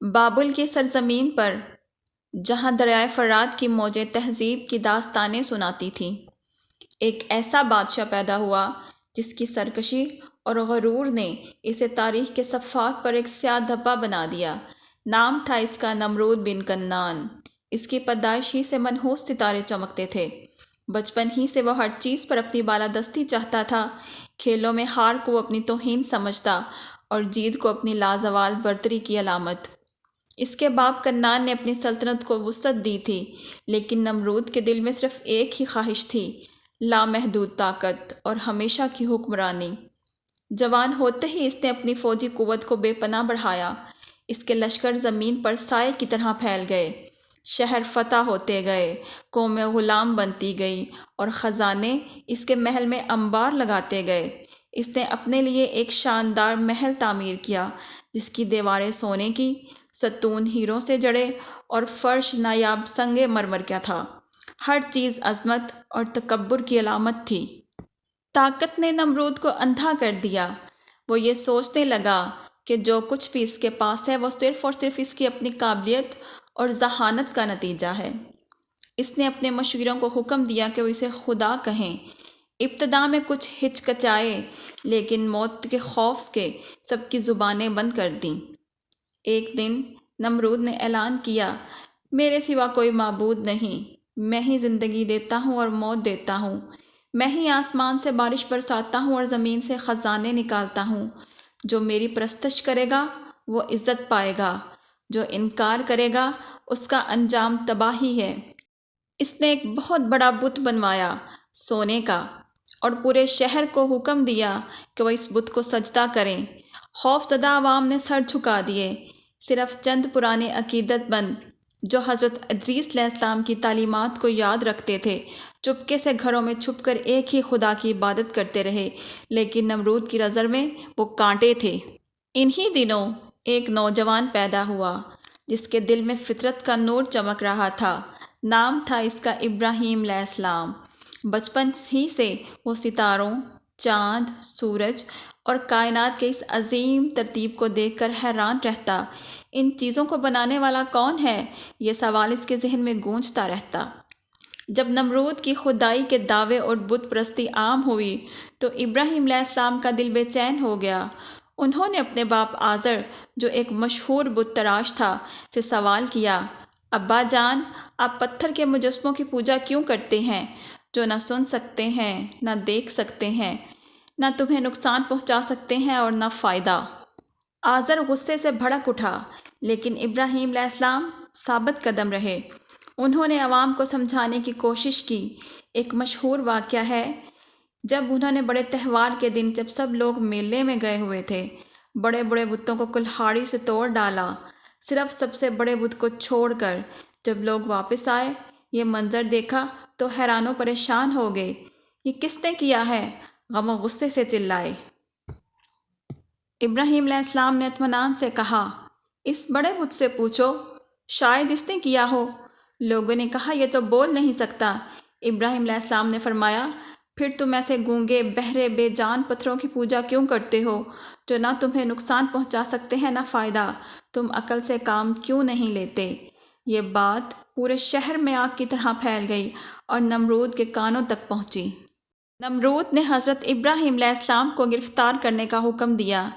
بابل کی سرزمین پر، جہاں دریائے فرات کی موجیں تہذیب کی داستانیں سناتی تھیں ایک ایسا بادشاہ پیدا ہوا جس کی سرکشی اور غرور نے اسے تاریخ کے صفحات پر ایک سیاہ دھبا بنا دیا۔ نام تھا اس کا نمرود بن کنان۔ اس کی پیدائش ہی سے منحوس ستارے چمکتے تھے۔ بچپن ہی سے وہ ہر چیز پر اپنی بالادستی چاہتا تھا۔ کھیلوں میں ہار کو اپنی توہین سمجھتا اور جیت کو اپنی لازوال برتری کی علامت۔ اس کے باپ کنان نے اپنی سلطنت کو وسعت دی تھی، لیکن نمرود کے دل میں صرف ایک ہی خواہش تھی، لامحدود طاقت اور ہمیشہ کی حکمرانی۔ جوان ہوتے ہی اس نے اپنی فوجی قوت کو بے پناہ بڑھایا۔ اس کے لشکر زمین پر سائے کی طرح پھیل گئے۔ شہر فتح ہوتے گئے قومیں غلام بنتی گئی اور خزانے اس کے محل میں انبار لگاتے گئے۔ اس نے اپنے لیے ایک شاندار محل تعمیر کیا، جس کی دیواریں سونے کی ستون ہیروں سے جڑے اور فرش نایاب سنگ مرمر کیا تھا۔ ہر چیز عظمت اور تکبر کی علامت تھی۔ طاقت نے نمرود کو اندھا کر دیا۔ وہ یہ سوچنے لگا کہ جو کچھ بھی اس کے پاس ہے وہ صرف اور صرف اس کی اپنی قابلیت اور ذہانت کا نتیجہ ہے۔ اس نے اپنے مشیروں کو حکم دیا کہ وہ اسے خدا کہیں۔ ابتدا میں کچھ ہچکچائے، لیکن موت کے خوف کے سب کی زبانیں بند کر دیں۔ ایک دن نمرود نے اعلان کیا، میرے سوا کوئی معبود نہیں، میں ہی زندگی دیتا ہوں اور موت دیتا ہوں، میں ہی آسمان سے بارش برساتا ہوں اور زمین سے خزانے نکالتا ہوں۔ جو میری پرستش کرے گا، وہ عزت پائے گا، جو انکار کرے گا، اس کا انجام تباہی ہے۔ اس نے ایک بہت بڑا بت بنوایا سونے کا اور پورے شہر کو حکم دیا کہ وہ اس بت کو سجدہ کریں۔ خوف زدہ عوام نے سر جھکا دیے۔ صرف چند پرانے عقیدت بند جو حضرت ادریس علیہ السلام کی تعلیمات کو یاد رکھتے تھے، چپکے سے گھروں میں چھپ کر ایک ہی خدا کی عبادت کرتے رہے، لیکن نمرود کی نظر میں وہ کانٹے تھے۔ انہی دنوں ایک نوجوان پیدا ہوا، جس کے دل میں فطرت کا نور چمک رہا تھا۔ نام تھا اس کا ابراہیم علیہ السلام۔ بچپن ہی سے وہ ستاروں، چاند، سورج اور کائنات کے اس عظیم ترتیب کو دیکھ کر حیران رہتا۔ ان چیزوں کو بنانے والا کون ہے؟ یہ سوال اس کے ذہن میں گونجتا رہتا۔ جب نمرود کی خدائی کے دعوے اور بت پرستی عام ہوئی تو ابراہیم علیہ السلام کا دل بے چین ہو گیا۔ انہوں نے اپنے باپ آذر، جو ایک مشہور بت تراش تھا، سے سوال کیا، ابا جان، آپ پتھر کے مجسموں کی پوجا کیوں کرتے ہیں؟ جو نہ سن سکتے ہیں، نہ دیکھ سکتے ہیں۔ نہ تمہیں نقصان پہنچا سکتے ہیں اور نہ فائدہ۔ آذر غصے سے بھڑک اٹھا، لیکن ابراہیم علیہ السلام ثابت قدم رہے۔ انہوں نے عوام کو سمجھانے کی کوشش کی۔ ایک مشہور واقعہ ہے، جب انہوں نے بڑے تہوار کے دن جب سب لوگ میلے میں گئے ہوئے تھے، بڑے بڑے بتوں کو کلہاڑی سے توڑ ڈالا۔ صرف سب سے بڑے بت کو چھوڑ کر جب لوگ واپس آئے، یہ منظر دیکھا تو حیران و پریشان ہو گئے۔ یہ کس نے کیا ہے؟ غم و غصے سے چلائے۔ ابراہیم علیہ السلام نے اطمینان سے کہا، اس بڑے بت سے پوچھو، شاید اس نے کیا ہو؟ لوگوں نے کہا، یہ تو بول نہیں سکتا۔ ابراہیم علیہ السلام نے فرمایا، پھر تم ایسے گونگے، بہرے، بے جان پتھروں کی پوجا کیوں کرتے ہو؟ جو نہ تمہیں نقصان پہنچا سکتے ہیں، نہ فائدہ۔ تم عقل سے کام کیوں نہیں لیتے؟ یہ بات پورے شہر میں آگ کی طرح پھیل گئی اور نمرود کے کانوں تک پہنچی۔ نمرود نے حضرت ابراہیم علیہ السلام کو گرفتار کرنے کا حکم دیا۔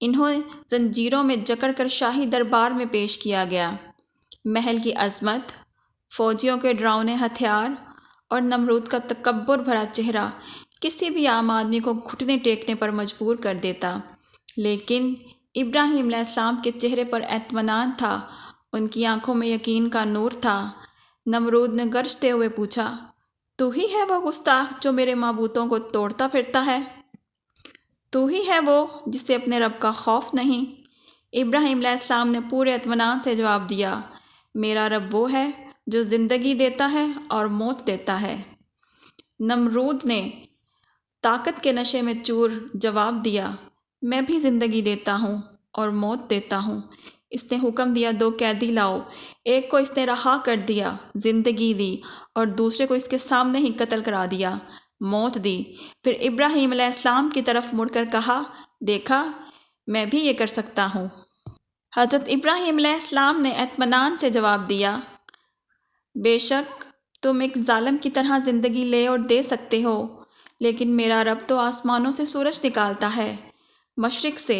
انہوں زنجیروں میں جکڑ کر شاہی دربار میں پیش کیا گیا۔ محل کی عظمت، فوجیوں کے ڈراؤنے ہتھیار اور نمرود کا تکبر بھرا چہرہ کسی بھی عام آدمی کو گھٹنے ٹیکنے پر مجبور کر دیتا۔ لیکن ابراہیم علیہ السلام کے چہرے پر اطمینان تھا۔ ان کی آنکھوں میں یقین کا نور تھا۔ نمرود نے گرجتے ہوئے پوچھا تو ہی ہے وہ گستاخ جو میرے معبوتوں کو توڑتا پھرتا ہے۔ تو ہی ہے وہ جس سے اپنے رب کا خوف نہیں۔ ابراہیم علیہ السلام نے پورے اطمینان سے جواب دیا، میرا رب وہ ہے جو زندگی دیتا ہے اور موت دیتا ہے۔ نمرود نے طاقت کے نشے میں چور جواب دیا، میں بھی زندگی دیتا ہوں اور موت دیتا ہوں۔ اس نے حکم دیا، دو قیدی لاؤ۔ ایک کو اس نے رہا کر دیا، زندگی دی، اور دوسرے کو اس کے سامنے ہی قتل کرا دیا۔ موت دی۔ پھر ابراہیم علیہ السلام کی طرف مڑ کر کہا، دیکھا، میں بھی یہ کر سکتا ہوں۔ حضرت ابراہیم علیہ السلام نے اطمینان سے جواب دیا، بے شک تم ایک ظالم کی طرح زندگی لے اور دے سکتے ہو، لیکن میرا رب تو آسمانوں سے سورج نکالتا ہے، مشرق سے۔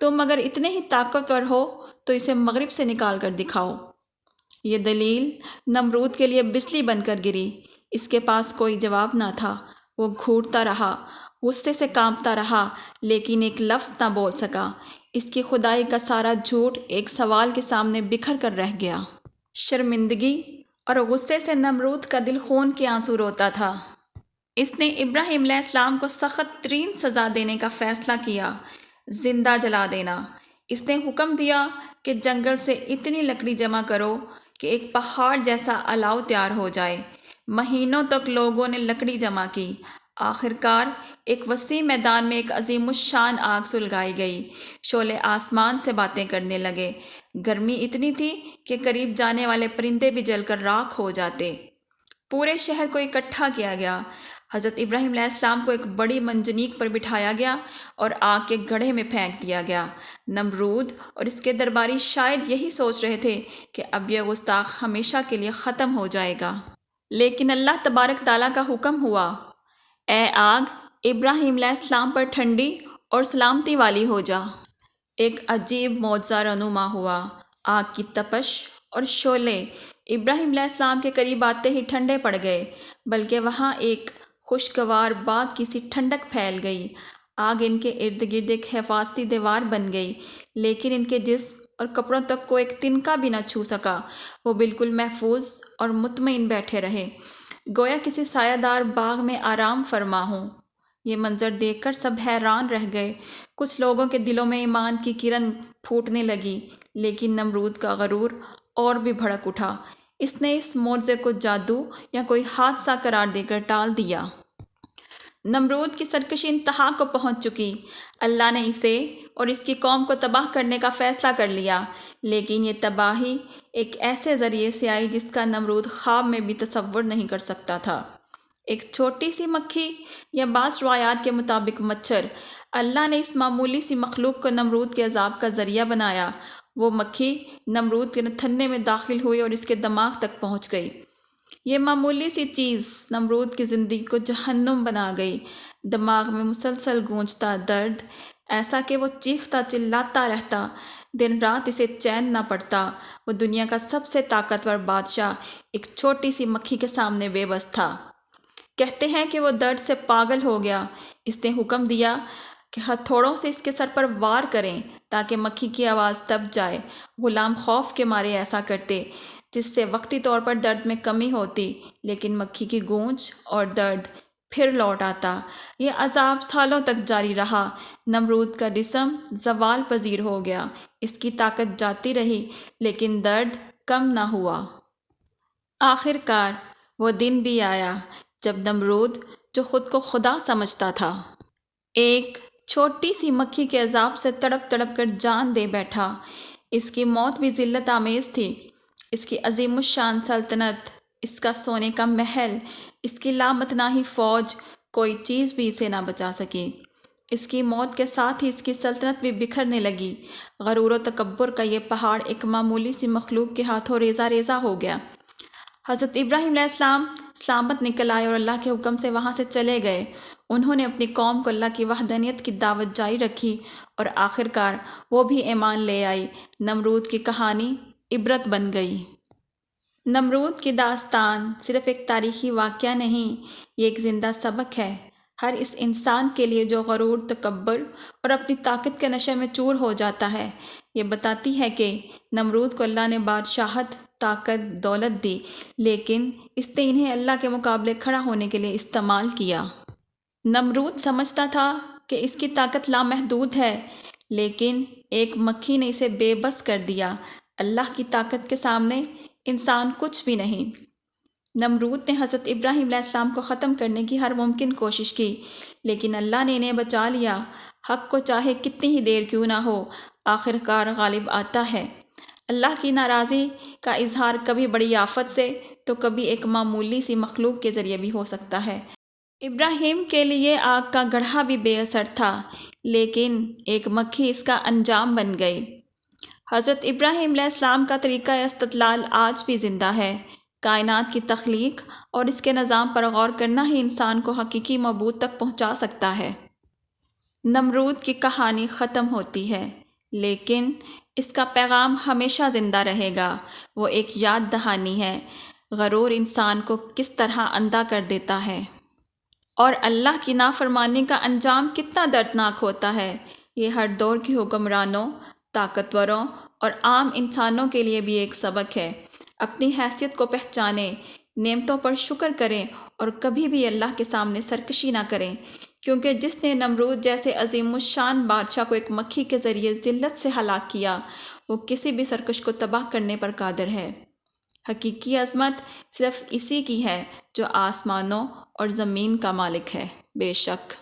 تم اگر اتنے ہی طاقتور ہو تو اسے مغرب سے نکال کر دکھاؤ۔ یہ دلیل نمرود کے لیے بجلی بن کر گری۔ اس کے پاس کوئی جواب نہ تھا۔ وہ گھوٹتا رہا، غصے سے کانپتا رہا، لیکن ایک لفظ نہ بول سکا۔ اس کی خدائی کا سارا جھوٹ ایک سوال کے سامنے بکھر کر رہ گیا۔ شرمندگی اور غصے سے نمرود کا دل خون کے آنسو روتا تھا۔ اس نے ابراہیم علیہ السلام کو سخت ترین سزا دینے کا فیصلہ کیا۔ زندہ جلا دینا۔ اس نے حکم دیا کہ جنگل سے اتنی لکڑی جمع کرو کہ ایک پہاڑ جیسا الاؤ تیار ہو جائے۔ مہینوں تک لوگوں نے لکڑی جمع کی۔ آخر کار ایک وسیع میدان میں ایک عظیم الشان آگ سلگائی گئی۔ شعلے آسمان سے باتیں کرنے لگے۔ گرمی اتنی تھی کہ قریب جانے والے پرندے بھی جل کر راکھ ہو جاتے۔ پورے شہر کو اکٹھا کیا گیا۔ حضرت ابراہیم علیہ السلام کو ایک بڑی منجنیک پر بٹھایا گیا اور آگ کے گڑھے میں پھینک دیا گیا۔ نمرود اور اس کے درباری شاید یہی سوچ رہے تھے کہ اب یہ گستاخ ہمیشہ کے لیے ختم ہو جائے گا۔ لیکن اللہ تبارک تعالیٰ کا حکم ہوا، اے آگ، ابراہیم علیہ السلام پر ٹھنڈی اور سلامتی والی ہو جا۔ ایک عجیب معجزہ رنما ہوا۔ آگ کی تپش اور شعلے ابراہیم علیہ السلام کے قریب آتے ہی ٹھنڈے پڑ گئے، بلکہ وہاں ایک خوشگوار باغ کی سی ٹھنڈک پھیل گئی۔ آگ ان کے ارد گرد ایک حفاظتی دیوار بن گئی، لیکن ان کے جسم اور کپڑوں تک کو ایک تنکا بھی نہ چھو سکا۔ وہ بالکل محفوظ اور مطمئن بیٹھے رہے۔ گویا کسی سایہ دار باغ میں آرام فرما ہوں۔ یہ منظر دیکھ کر سب حیران رہ گئے۔ کچھ لوگوں کے دلوں میں ایمان کی کرن پھوٹنے لگی، لیکن نمرود کا غرور اور بھی بھڑک اٹھا۔ اس نے اس معجزے کو جادو یا کوئی حادثہ قرار دے کر ٹال دیا۔ نمرود کی سرکشی انتہا کو پہنچ چکی۔ اللہ نے اسے اور اس کی قوم کو تباہ کرنے کا فیصلہ کر لیا۔ لیکن یہ تباہی ایک ایسے ذریعے سے آئی جس کا نمرود خواب میں بھی تصور نہیں کر سکتا تھا۔ ایک چھوٹی سی مکھی یا بعض روایات کے مطابق مچھر۔ اللہ نے اس معمولی سی مخلوق کو نمرود کے عذاب کا ذریعہ بنایا۔ وہ مکھی نمرود کے نتھنے میں داخل ہوئی اور اس کے دماغ تک پہنچ گئی۔ یہ معمولی سی چیز نمرود کی زندگی کو جہنم بنا گئی۔ دماغ میں مسلسل گونجتا درد، ایسا کہ وہ چیختا چلاتا رہتا۔ دن رات اسے چین نہ پڑتا۔ وہ دنیا کا سب سے طاقتور بادشاہ، ایک چھوٹی سی مکھی کے سامنے بے بس تھا۔ کہتے ہیں کہ وہ درد سے پاگل ہو گیا۔ اس نے حکم دیا کہ ہتھوڑوں سے اس کے سر پر وار کریں تاکہ مکھی کی آواز تب جائے۔ غلام خوف کے مارے ایسا کرتے، جس سے وقتی طور پر درد میں کمی ہوتی، لیکن مکھی کی گونج اور درد پھر لوٹ آتا۔ یہ عذاب سالوں تک جاری رہا۔ نمرود کا جسم زوال پذیر ہو گیا۔ اس کی طاقت جاتی رہی، لیکن درد کم نہ ہوا۔ آخر کار وہ دن بھی آیا جب نمرود، جو خود کو خدا سمجھتا تھا، ایک چھوٹی سی مکھی کے عذاب سے تڑپ تڑپ کر جان دے بیٹھا۔ اس کی موت بھی ذلت آمیز تھی۔ اس کی عظیم الشان سلطنت، اس کا سونے کا محل، اس کی لامتناہی فوج، کوئی چیز بھی اسے نہ بچا سکی۔ اس کی موت کے ساتھ ہی اس کی سلطنت بھی بکھرنے لگی۔ غرور و تکبر کا یہ پہاڑ ایک معمولی سی مخلوق کے ہاتھوں ریزہ ریزہ ہو گیا۔ حضرت ابراہیم علیہ السلام سلامت نکل آئے اور اللہ کے حکم سے وہاں سے چلے گئے۔ انہوں نے اپنی قوم کو اللہ کی وحدانیت کی دعوت جاری رکھی اور آخر کار وہ بھی ایمان لے آئی۔ نمرود کی کہانی عبرت بن گئی۔ نمرود کی داستان صرف ایک تاریخی واقعہ نہیں، یہ ایک زندہ سبق ہے۔ ہر اس انسان کے لیے جو غرور، تکبر اور اپنی طاقت کے نشے میں چور ہو جاتا ہے، یہ بتاتی ہے کہ نمرود کو اللہ نے بادشاہت، طاقت، دولت دی، لیکن اس نے انہیں اللہ کے مقابلے کھڑا ہونے کے لیے استعمال کیا۔ نمرود سمجھتا تھا کہ اس کی طاقت لامحدود ہے، لیکن ایک مکھی نے اسے بے بس کر دیا۔ اللہ کی طاقت کے سامنے انسان کچھ بھی نہیں۔ نمرود نے حضرت ابراہیم علیہ السلام کو ختم کرنے کی ہر ممکن کوشش کی، لیکن اللہ نے انہیں بچا لیا۔ حق کو چاہے کتنی ہی دیر کیوں نہ ہو، آخر کار غالب آتا ہے۔ اللہ کی ناراضی کا اظہار کبھی بڑی آفت سے تو کبھی ایک معمولی سی مخلوق کے ذریعے بھی ہو سکتا ہے۔ ابراہیم کے لیے آگ کا گڑھا بھی بے اثر تھا، لیکن ایک مکھی اس کا انجام بن گئی۔ حضرت ابراہیم علیہ السلام کا طریقہ استدلال آج بھی زندہ ہے۔ کائنات کی تخلیق اور اس کے نظام پر غور کرنا ہی انسان کو حقیقی مبود تک پہنچا سکتا ہے۔ نمرود کی کہانی ختم ہوتی ہے، لیکن اس کا پیغام ہمیشہ زندہ رہے گا۔ وہ ایک یاد دہانی ہے۔ غرور انسان کو کس طرح اندھا کر دیتا ہے۔ اور اللہ کی نافرمانی کا انجام کتنا دردناک ہوتا ہے۔ یہ ہر دور کے حکمرانوں، طاقتوروں اور عام انسانوں کے لیے بھی ایک سبق ہے۔ اپنی حیثیت کو پہچانیں، نعمتوں پر شکر کریں اور کبھی بھی اللہ کے سامنے سرکشی نہ کریں۔ کیونکہ جس نے نمرود جیسے عظیم الشان بادشاہ کو ایک مکھی کے ذریعے ذلت سے ہلاک کیا، وہ کسی بھی سرکش کو تباہ کرنے پر قادر ہے۔ حقیقی عظمت صرف اسی کی ہے جو آسمانوں اور زمین کا مالک ہے بے شک۔